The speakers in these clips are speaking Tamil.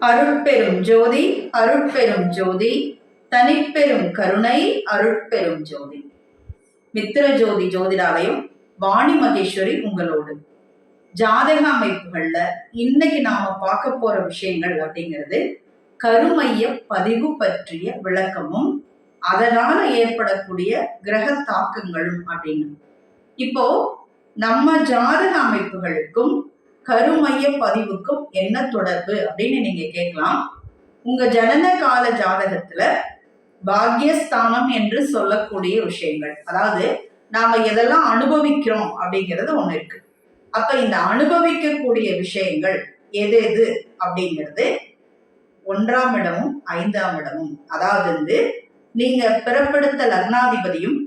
அருட்பெரும் ஜோதி அருட்பெரும் ஜோதி. தனிப்பெரும் கருணை அருட்பெரும் ஜோதி. மித்திர ஜோதி ஜோதிடாலயம் வாணி மகேஸ்வரி உங்களோடு. ஜாதக அமைப்புகள்ல இன்னைக்கு நாம பார்க்க போற விஷயங்கள் அப்படிங்கிறது கருமைய பதிவு பற்றிய விளக்கமும் அதனால ஏற்படக்கூடிய கிரக தாக்கங்களும் அப்படின்னு. இப்போ நம்ம ஜாதக அமைப்புகளுக்கும் கருமைய பதிவுக்கும் என்ன தொடர்பு அப்படின்னு நீங்க கேட்கலாம். உங்க ஜனன கால ஜாதகத்துல பாக்யஸ்தானம் என்று சொல்லக்கூடிய விஷயங்கள் அதாவது நாம எதெல்லாம் அனுபவிக்கிறோம் அப்படிங்கிறது ஒண்ணு இருக்கு. அப்ப இந்த அனுபவிக்கக்கூடிய விஷயங்கள் எது எது அப்படிங்கிறது ஒன்றாம் இடமும் ஐந்தாம் இடமும் அதாவது வந்து நீங்க பிறப்பெடுத்த லக்னாதிபதியும்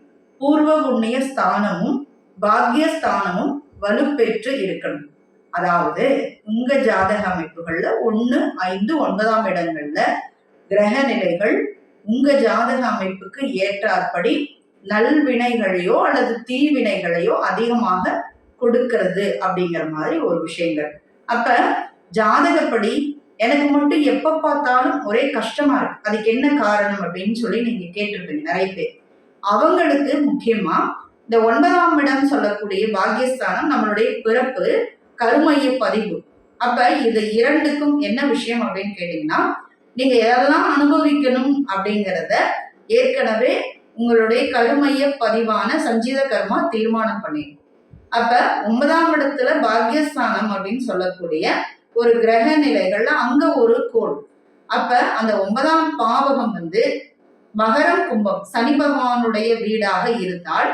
பூர்வ புண்ணிய ஸ்தானமும் பாக்யஸ்தானமும் வலுப்பெற்று இருக்கணும். அதாவது உங்க ஜாதக அமைப்புகள்ல ஒன்று ஐந்து ஒன்பதாம் இடங்கள்ல கிரக நிலைகள் உங்க ஜாதக அமைப்புக்கு ஏற்றாற்படி நல்வினைகளையோ அல்லது தீவினைகளையோ அதிகமாக கொடுக்கிறது அப்படிங்கிற மாதிரி ஒரு விஷயங்கள். அப்ப ஜாதகப்படி எனக்கு மட்டும் எப்ப பார்த்தாலும் ஒரே கஷ்டமா இருக்கு. அதுக்கு என்ன காரணம் அப்படின்னு சொல்லி நீங்க கேட்டிருப்பீங்க நிறைய பேர். அவங்களுக்கு முக்கியமா இந்த ஒன்பதாம் இடம் சொல்லக்கூடிய பாக்கியஸ்தானம் நம்மளுடைய பிறப்பு கருமைய பதிவு. அப்ப இது இரண்டுக்கும் என்ன விஷயம் அப்படின்னு கேட்டீங்கன்னா நீங்க எதெல்லாம் அனுபவிக்கணும் அப்படிங்கிறத ஏற்கனவே உங்களுடைய கருமைய பதிவான சஞ்சீத கர்மா தீர்மானம் பண்ணிடும் அப்ப ஒன்பதாம் இடத்துல பாக்யஸ்தானம் அப்படின்னு சொல்லக்கூடிய ஒரு கிரக நிலைகள்ல அங்க ஒரு கோள். அப்ப அந்த ஒன்பதாம் பாவகம் வந்து மகரம் கும்பம் சனி பகவானுடைய வீடாக இருந்தால்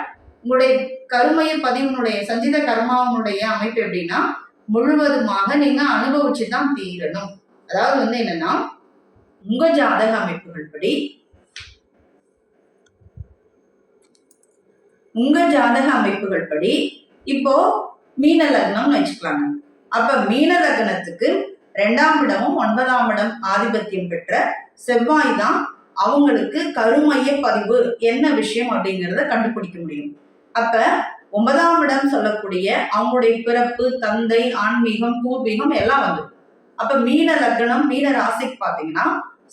உங்களுடைய கருமைய பதிவினுடைய சஞ்சித கர்மாவனுடைய அமைப்பு எப்படின்னா முழுவதுமாக நீங்க அனுபவிச்சு தான் தீரணும். அதாவது வந்து என்னன்னா உங்க ஜாதக அமைப்புகள் படி உங்க ஜாதக அமைப்புகள் படி இப்போ மீன லக்னம்னு வச்சுக்கலாங்க. அப்ப மீன லக்னத்துக்கு ரெண்டாம் இடமும் ஒன்பதாம் இடம் ஆதிபத்தியம் பெற்ற செவ்வாய் தான் அவங்களுக்கு கருமைய பதிவு என்ன விஷயம் அப்படிங்கிறத கண்டுபிடிக்க முடியும். அப்ப ஒன்பதாம் இடம் சொல்லக்கூடிய அவங்களுடைய பிறப்பு தந்தை ஆன்மீகம் பூர்வீகம் எல்லாம் வந்துடும் அப்ப மீன லக்னம் மீன ராசிக்கு பாத்தீங்கன்னா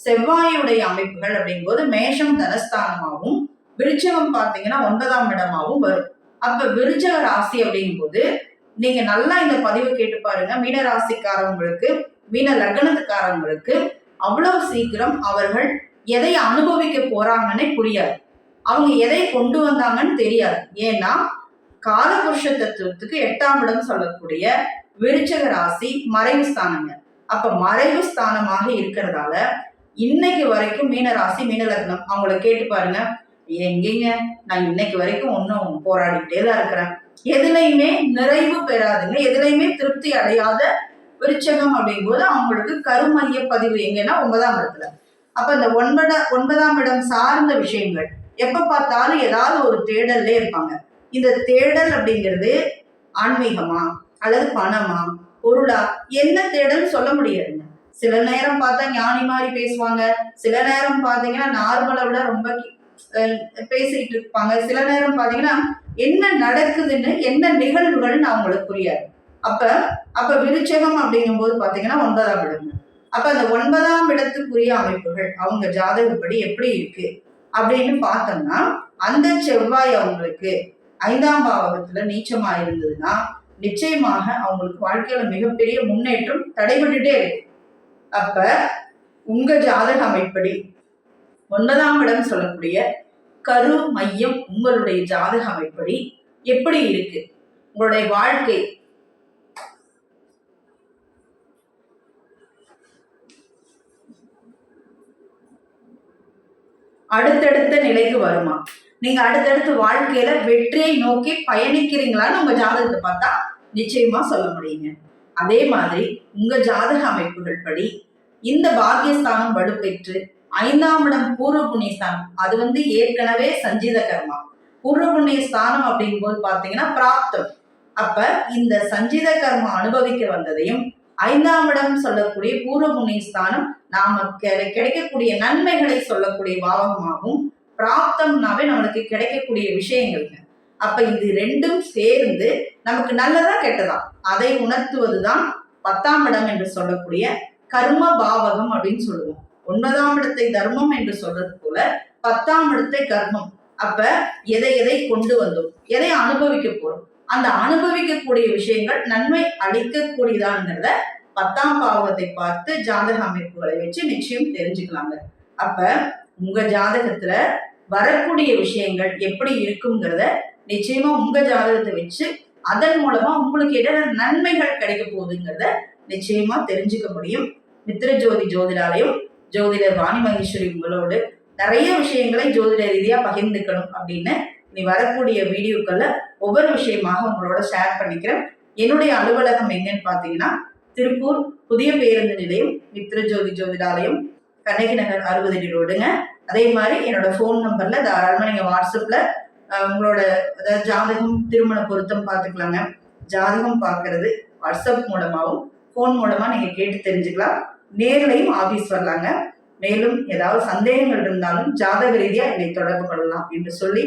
செவ்வாயுடைய அமைப்புகள் அப்படிங்கும்போது மேஷம் தனஸ்தானமாகவும் விருச்சகம் பாத்தீங்கன்னா ஒன்பதாம் இடமாகவும் வரும். அப்ப விருச்சக ராசி அப்படிங்கும்போது நீங்க நல்லா இந்த பதிவு கேட்டு பாருங்க. மீன ராசிக்காரவங்களுக்கு மீன லக்னத்துக்காரவங்களுக்கு அவ்வளவு சீக்கிரம் அவர்கள் எதை அனுபவிக்க போறாங்கன்னே புரியாது. அவங்க எதை கொண்டு வந்தாங்கன்னு தெரியாது. ஏன்னா காலபுருஷ தத்துவத்துக்கு எட்டாம் இடம் சொல்லக்கூடிய விருச்சக ராசி மறைவு ஸ்தானங்க. அப்ப மறைவு ஸ்தானமாக இருக்கிறதால இன்னைக்கு வரைக்கும் மீன ராசி அவங்கள கேட்டு பாருங்க. எங்கேங்க? நான் இன்னைக்கு வரைக்கும் ஒன்றும் போராடிட்டே தான் இருக்கிறேன். எதுலையுமே நிறைவு பெறாதுங்க. எதுலையுமே திருப்தி அடையாத விருச்சகம் அப்படிங்கும்போது அவங்களுக்கு கருமைய பதிவு எங்கன்னா ஒன்பதாம் இடத்துல. அப்ப இந்த ஒன்பத ஒன்பதாம் இடம் சார்ந்த விஷயங்கள் எப்ப பார்த்தாலும் ஏதாவது ஒரு தேடல்ல இருப்பாங்க. இந்த தேடல் அப்படிங்கிறது ஆன்மீகமா அல்லது பணமா பொருளா? என்ன தேடல் சொல்ல முடியாதுங்க சில நேரம் பார்த்தா ஞானி மாதிரி பேசுவாங்க. சில நேரம் பார்த்தீங்கன்னா நார்மலை விட ரொம்ப பேசிட்டு இருப்பாங்க. சில நேரம் பார்த்தீங்கன்னா என்ன நடக்குதுன்னு என்ன நிகழ்வுகள்னு அவங்களுக்கு புரியாது. அப்ப அப்ப விருச்சகம் அப்படிங்கும்போது பார்த்தீங்கன்னா ஒன்பதாம் இடம் அப்ப அந்த ஒன்பதாம் இடத்துக்குரிய அமைப்புகள் அவங்க ஜாதகப்படி எப்படி இருக்கு? அப்படின்னு பார்த்தோம்னா அந்த செவ்வாய் அவங்களுக்கு ஐந்தாம் பாவகத்துல நீச்சமா இருந்ததுன்னா நிச்சயமாக அவங்களுக்கு வாழ்க்கையில மிகப்பெரிய முன்னேற்றம் தடைபட்டுட்டே இருக்கு. அப்ப உங்க ஜாதக அமைப்படி ஒன்பதாம் இடம் சொல்லக்கூடிய கரு மையம் உங்களுடைய ஜாதக அமைப்படி எப்படி இருக்கு? உங்களுடைய வாழ்க்கை அடுத்தடுத்த நிலைக்கு வருமா? நீங்க அடுத்தடுத்து வாழ்க்கையில வெற்றியை நோக்கி பயணிக்கிறீங்களான்னு உங்க ஜாதகத்தை பார்த்தா நிச்சயமா சொல்ல முடியுங்க. அதே மாதிரி உங்க ஜாதக அமைப்புகள் படி இந்த பாக்கியஸ்தானம் வலுப்பெற்று ஐந்தாம் இடம் பூர்வ புண்ணியஸ்தானம். அது வந்து ஏற்கனவே சஞ்சீத கர்மா பூர்வ புண்ணியஸ்தானம் அப்படிங்கும்போது பாத்தீங்கன்னா பிராப்தம். அப்ப இந்த சஞ்சீத கர்மா அனுபவிக்க வந்ததையும் ஐந்தாம் இடம் சொல்லக்கூடிய பூர்வ புண்ணிய ஸ்தானம் நமக்கு கிடைக்கக்கூடிய நன்மைகளை சொல்லக்கூடிய பாவகமாகவும் பிராப்தம்னாவே நம்மளுக்கு கிடைக்கக்கூடிய விஷயங்கள்ங்க. அப்ப இது ரெண்டும் சேர்ந்து நமக்கு நல்லதா கெட்டதா? அதை உணர்த்துவதுதான் பத்தாம் இடம் என்று சொல்லக்கூடிய கர்ம பாவகம் அப்படின்னு சொல்லுவோம். ஒன்பதாம் இடத்தை தர்மம் என்று சொல்றது போல பத்தாம் இடத்தை கர்மம். அப்ப எதை எதை கொண்டு வந்தோம்? எதை அனுபவிக்க போறோம்? அந்த அனுபவிக்கக்கூடிய விஷயங்கள் நன்மை அளிக்கக்கூடியதாங்கிறத பத்தாம் பாவத்தை பார்த்து ஜாதக அமைப்புகளை வச்சு நிச்சயம் தெரிஞ்சுக்கலாங்க. அப்ப உங்க ஜாதகத்துல வரக்கூடிய விஷயங்கள் எப்படி இருக்குங்கிறத நிச்சயமா உங்க ஜாதகத்தை வச்சு அதன் மூலமா உங்களுக்கு என்னென்ன நன்மைகள் கிடைக்க போகுதுங்கிறத நிச்சயமா தெரிஞ்சுக்க முடியும். மித்திர ஜோதி ஜோதிடாலயம் ஜோதிடர் வாணி மகேஸ்வரி உங்களோடு நிறைய விஷயங்களை ஜோதிட ரீதியா பகிர்ந்துக்கணும் அப்படின்னு நீ வரக்கூடிய வீடியோக்கள்ல ஒவ்வொரு விஷயமாக உங்களோட ஷேர் பண்ணிக்கிறேன். என்னுடைய அலுவலகம் எங்கன்னு பார்த்தீங்கன்னா திருப்பூர் புதிய பேருந்து நிலையம் மித்ரஜோதி ஜோதிடாலயம் கண்ணகி நகர் அறுபது அடி ரோடுங்க. அதே மாதிரி என்னோட ஃபோன் நம்பர்ல தாராளமாக நீங்க வாட்ஸ்அப்ல உங்களோட அதாவது ஜாதகம் திருமண பொருத்தம் பார்த்துக்கலாங்க. ஜாதகம் பார்க்கறது வாட்ஸ்அப் மூலமாகவும் ஃபோன் மூலமா நீங்க கேட்டு தெரிஞ்சுக்கலாம். நேர்லையும் ஆபீஸ் வரலாங்க. மேலும் ஏதாவது சந்தேகங்கள் இருந்தாலும் ஜாதக ரீதியா என்னை தொடர்பு கொள்ளலாம் என்று சொல்லி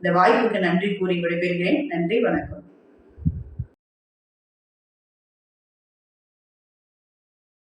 இந்த வாய்ப்புக்கு நன்றி கூறி விடைபெறுகிறேன். நன்றி வணக்கம்.